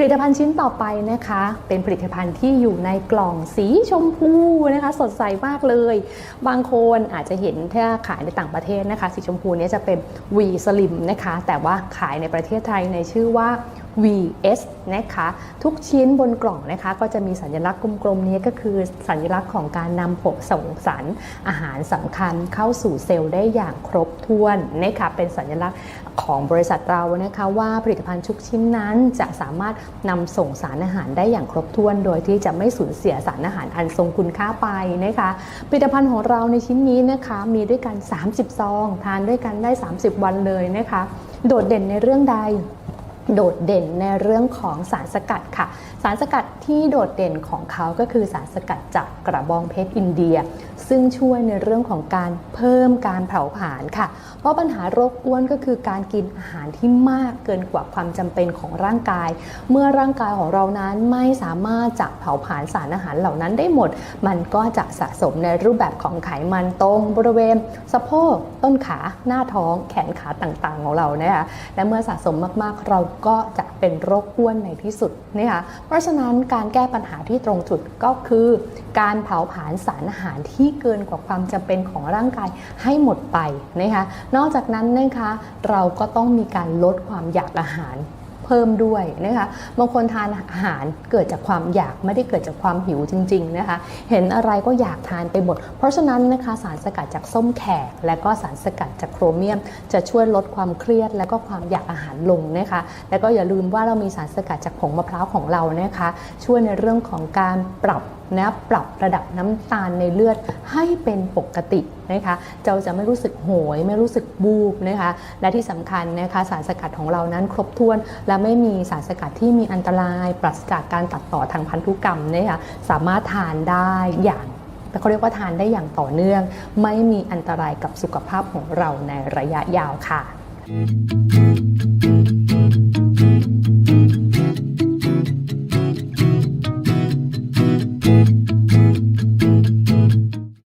ผลิตภัณฑ์ชิ้นต่อไปนะคะ เป็นผลิตภัณฑ์ที่อยู่ในกล่องสีชมพูนะคะ สดใสมากเลย บางคนอาจจะเห็นถ้าขายในต่างประเทศนะคะ สีชมพูนี้จะเป็นวีสลิมนะคะ แต่ว่าขายในประเทศไทยในชื่อว่า VS นะคะทุกชิ้นบนกล่องนะคะก็จะมีสัญลักษณ์กลมๆนี้ก็คือสัญลักษณ์ของการนำผงส่งสารอาหารสำคัญเข้าสู่เซลล์ได้อย่างครบถ้วนนะคะเป็นสัญลักษณ์ของบริษัทเรานะคะว่าผลิตภัณฑ์ทุกชิ้นนั้นจะสามารถนำส่งสารอาหารได้อย่างครบถ้วน โดยที่จะไม่สูญเสียสารอาหารอันทรงคุณค่าไปนะคะผลิตภัณฑ์ของเราในชิ้นนี้นะคะมีด้วยกัน 30 ซอง ทานด้วยกันได้ 30 วันเลยนะคะโดดเด่นในเรื่องใด โดดเด่นในเรื่องของสารสกัดค่ะ สารสกัดที่โดดเด่นของเขาก็คือสารสกัดจากกระบองเพชรอินเดีย ซึ่งช่วยในเรื่องของการเพิ่มการเผาผลาญค่ะ เพราะปัญหาโรคอ้วนก็คือการกินอาหารที่มากเกินกว่าความจำเป็นของร่างกาย เมื่อร่างกายของเรานั้นไม่สามารถจะเผาผลาญสารอาหารเหล่านั้นได้หมด มันก็จะสะสมในรูปแบบของไขมันตรงบริเวณ สะโพกต้นขาหน้าท้องแขนขาต่างๆ ของเรานะคะและเมื่อสะสมมากๆเราก็จะเป็นโรคอ้วนในที่สุดนะคะเพราะฉะนั้นการแก้ปัญหาที่ตรงจุดก็คือ การเผาผลาญสารอาหารที่เกินกว่าความจำเป็นของร่างกายให้หมดไปนะคะนอกจากนั้นนะคะเราก็ต้องมีการลดความอยากอาหาร เพิ่มด้วยนะคะบางคนทานอาหารเกิดจากความอยากไม่ได้เกิดจากความหิวจริงๆนะคะเห็นอะไรก็อยากทานไปหมด เพราะฉะนั้นนะคะสารสกัดจากส้มแขก และก็สารสกัดจากโครเมียม จะช่วยลดความเครียด และก็ความอยากอาหารลงนะคะแล้วก็อย่าลืมว่าเรามีสารสกัดจากผงมะพร้าวของเรานะคะช่วยในเรื่องของการปรับ นะปรับระดับน้ำตาลในเลือดให้เป็นปกตินะคะเราจะไม่รู้สึกโหย ไม่รู้สึกบูบนะคะและที่สำคัญนะคะสารสกัดของเรานั้นครบถ้วน และไม่มีสารสกัดที่มีอันตราย ปราศจากการตัดต่อทางพันธุกรรมนะคะสามารถทานได้อย่างแต่เขาเรียกว่าทานได้อย่างต่อเนื่อง ไม่มีอันตรายกับสุขภาพของเราในระยะยาวค่ะ